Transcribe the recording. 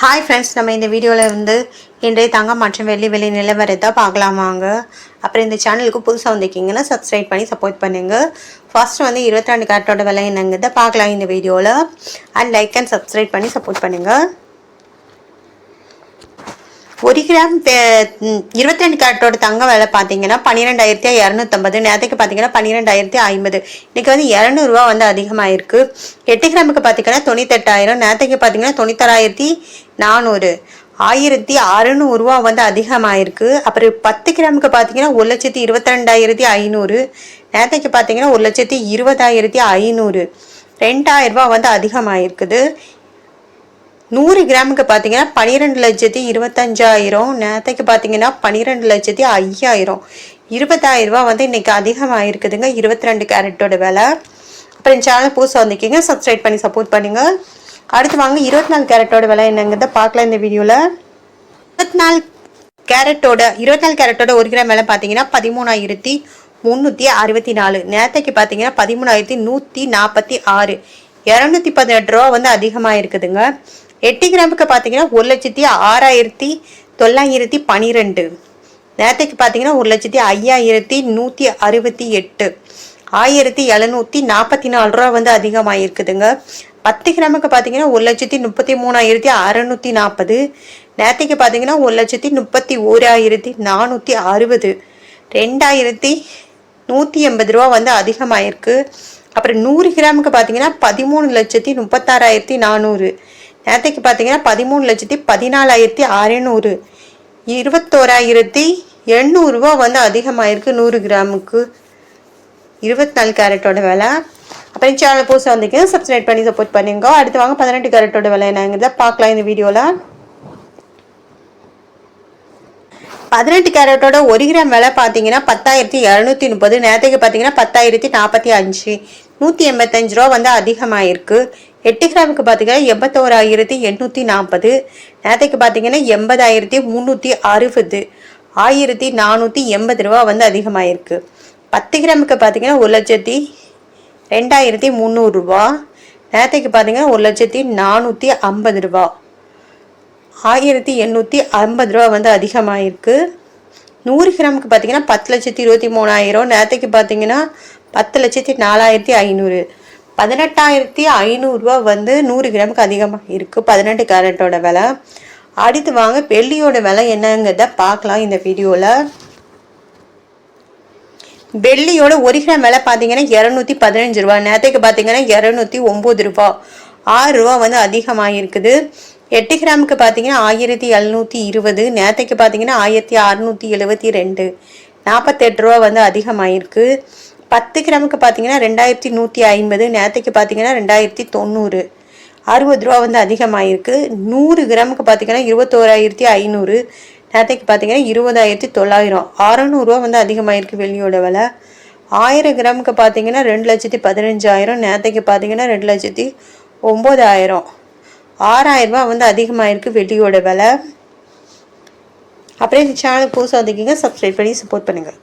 Hi friends நம்ம இந்த வீடியோவில் வந்து இன்றைய தங்கம் மற்றும் வெள்ளி வெளி நிலவரத்தை பார்க்கலாமாங்க. அப்புறம் இந்த சேனலுக்கு புதுசாக வந்திருக்கீங்கன்னா சப்ஸ்கிரைப் பண்ணி சப்போர்ட் பண்ணுங்கள் ஃபர்ஸ்ட் வந்து இருபத்தி ரெண்டு கேரட்டோட விலை என்னங்கிறத பார்க்கலாம் இந்த வீடியோவில் அண்ட் லைக் அண்ட் சப்ஸ்கிரைப் பண்ணி சப்போர்ட் பண்ணுங்கள் ஒரு கிராம் இருபத்தி ரெண்டு கேரட்டோட தங்க விலை பார்த்தீங்கன்னா பன்னிரெண்டாயிரத்தி இரநூத்தம்பது நேரத்துக்கு பார்த்தீங்கன்னா பன்னிரெண்டாயிரத்தி ஐம்பது. இன்றைக்கி வந்து இரநூறுவா வந்து அதிகமாகிருக்கு எட்டு கிராமுக்கு பார்த்தீங்கன்னா தொண்ணூத்தெட்டாயிரம் நேரத்துக்கு பார்த்தீங்கன்னா தொண்ணூத்தாறாயிரத்தி நானூறு. ஆயிரத்தி அறநூறுவா வந்து அதிகமாயிருக்கு. அப்புறம் பத்து கிராமுக்கு பார்த்தீங்கன்னா ஒரு லட்சத்தி இருபத்தி ரெண்டாயிரத்தி ஐநூறு. நேரத்துக்கு பார்த்தீங்கன்னா ஒரு லட்சத்தி இருபதாயிரத்தி ஐநூறு. ரெண்டாயிரம் ரூபா வந்து அதிகமாயிருக்குது. நூறு கிராமுக்கு பார்த்தீங்கன்னா பன்னிரெண்டு லட்சத்தி இருபத்தஞ்சாயிரம். நேரத்தைக்கு பார்த்தீங்கன்னா பன்னிரெண்டு லட்சத்தி ஐயாயிரம். இருபதாயிரம் ரூபா வந்து இன்னைக்கு அதிகமாக இருக்குதுங்க இருபத்தி ரெண்டு கேரட்டோட விலை. அப்புறம் சேனல் புதுசாக வந்துக்கிங்க சப்ஸ்கிரைப் பண்ணி சப்போர்ட் பண்ணுங்கள் அடுத்து வாங்க இருபத்தி நாலு கேரட்டோட விலை என்னங்கிறத பார்க்கலாம் இந்த வீடியோவில் இருபத்தி நாலு கேரட்டோட இருபத்தி நாலு கேரட்டோட ஒரு கிராம் விலை பார்த்தீங்கன்னா பதிமூணாயிரத்தி முந்நூற்றி அறுபத்தி நாலு நேரத்தைக்கு பார்த்தீங்கன்னா பதிமூணாயிரத்தி நூற்றி நாற்பத்தி ஆறு. இரநூத்தி பதினெட்டு ரூபா வந்து அதிகமாக இருக்குதுங்க எட்டு கிராமுக்கு பார்த்தீங்கன்னா ஒரு லட்சத்தி ஆறாயிரத்தி தொள்ளாயிரத்தி பன்னிரெண்டு நேரத்துக்கு பார்த்தீங்கன்னா ஒரு லட்சத்தி ஐயாயிரத்தி நூற்றி அறுபத்தி எட்டு. ஆயிரத்தி எழுநூற்றி நாற்பத்தி நாலு ரூபா வந்து அதிகமாக இருக்குதுங்க பத்து கிராமுக்கு பார்த்தீங்கன்னா ஒரு லட்சத்தி முப்பத்தி மூணாயிரத்தி அறநூற்றி நாற்பது நேரத்துக்கு பார்த்தீங்கன்னா ஒரு லட்சத்தி முப்பத்தி ஓராயிரத்தி நானூற்றி அறுபது. ரெண்டாயிரத்தி நூற்றி எண்பது ரூபா வந்து அதிகமாயிருக்கு. அப்புறம் நூறு கிராமுக்கு பார்த்தீங்கன்னா பதிமூணு லட்சத்தி முப்பத்தாறாயிரத்தி நானூறு. நேரத்துக்கு பார்த்தீங்கன்னா பதிமூணு லட்சத்தி பதினாலாயிரத்தி அறநூறு. இருபத்தோராயிரத்தி எண்ணூறுரூவா வந்து அதிகமாயிருக்கு நூறு கிராமுக்கு. இருபத்தி நாலு கேரட்டோட விலை. அப்புறம் சேனல் புதுசாக வந்திருக்கீங்க சப்ஸ்கிரைப் பண்ணி சப்போர்ட் பண்ணுங்க. அடுத்து வாங்க பதினெட்டு கேரட்டோட விலை என்னங்கிறத பார்க்கலாம் இந்த வீடியோவில் பதினெட்டு கேரட்டோட ஒரு கிராம் விலை பார்த்தீங்கன்னா பத்தாயிரத்தி இரநூத்தி முப்பது நேரத்துக்கு பார்த்தீங்கன்னா பத்தாயிரத்தி நாற்பத்தி அஞ்சு. நூற்றி எண்பத்தஞ்சு ரூபா வந்து அதிகமாயிருக்கு. எட்டு கிராமுக்கு பார்த்தீங்கன்னா எண்பத்தோராயிரத்தி எண்ணூற்றி நாற்பது. நேரத்துக்கு பார்த்தீங்கன்னா எண்பதாயிரத்தி முந்நூற்றி அறுபது. ஆயிரத்தி நானூற்றி எண்பது ரூபா வந்து அதிகமாயிருக்கு. பத்து கிராமுக்கு பார்த்தீங்கன்னா ஒரு லட்சத்தி ரெண்டாயிரத்தி முந்நூறுரூவா நேரத்துக்கு பார்த்தீங்கன்னா ஒரு லட்சத்தி நானூற்றி ஐம்பது ரூபா. ஆயிரத்தி எண்ணூற்றி ஐம்பது ரூபா வந்து அதிகமாகிருக்கு நூறு கிராமுக்கு பார்த்தீங்கன்னா பத்து லட்சத்தி இருபத்தி மூணாயிரம். நேரத்துக்கு பார்த்தீங்கன்னா பத்து லட்சத்தி நாலாயிரத்தி ஐநூறு. பதினெட்டாயிரத்தி ஐநூறுரூவா வந்து நூறு கிராமுக்கு அதிகமாக இருக்குது பதினெட்டு கேரட்டோட விலை. அடுத்து வாங்க வெள்ளியோட விலை என்னங்கிறத பார்க்கலாம் இந்த வீடியோவில் வெள்ளியோட ஒரு கிராம் விலை பார்த்தீங்கன்னா இரநூத்தி பதினஞ்சு ரூபா நேரத்துக்கு பார்த்தீங்கன்னா இரநூத்தி ஒம்பது ரூபா. ஆறு ரூபா வந்து அதிகமாக இருக்குது எட்டு கிராமுக்கு பார்த்தீங்கன்னா ஆயிரத்தி எழுநூற்றி இருபது நேரத்துக்கு பார்த்தீங்கன்னா ஆயிரத்தி அறுநூற்றி எழுபத்தி ரெண்டு. நாற்பத்தெட்டு ரூபா வந்து அதிகமாகிருக்கு பத்து கிராமுக்கு பார்த்தீங்கன்னா ரெண்டாயிரத்தி நூற்றி ஐம்பது நேரத்துக்கு பார்த்தீங்கன்னா ரெண்டாயிரத்தி தொண்ணூறு. அறுபது ரூபா வந்து அதிகமாகிருக்கு நூறு கிராமுக்கு பார்த்தீங்கன்னா இருபத்தோராயிரத்தி ஐநூறு. நேரத்துக்கு பார்த்தீங்கன்னா இருபதாயிரத்தி தொள்ளாயிரம். அறநூறுவா வந்து அதிகமாகிருக்கு வெள்ளியோட விலை. ஆயிரம் கிராமுக்கு பார்த்தீங்கன்னா ரெண்டு லட்சத்தி பதினஞ்சாயிரம். நேரத்துக்கு பார்த்தீங்கன்னா ரெண்டு லட்சத்தி ஒம்பதாயிரம் ஆறாயிரரூபா வந்து அதிகமாகிருக்கு வெள்ளியோட விலை. அப்படியே இந்த சேனல் புதுசாக வந்திருக்கீங்க சப்ஸ்கிரைப் பண்ணி சப்போர்ட் பண்ணுங்கள்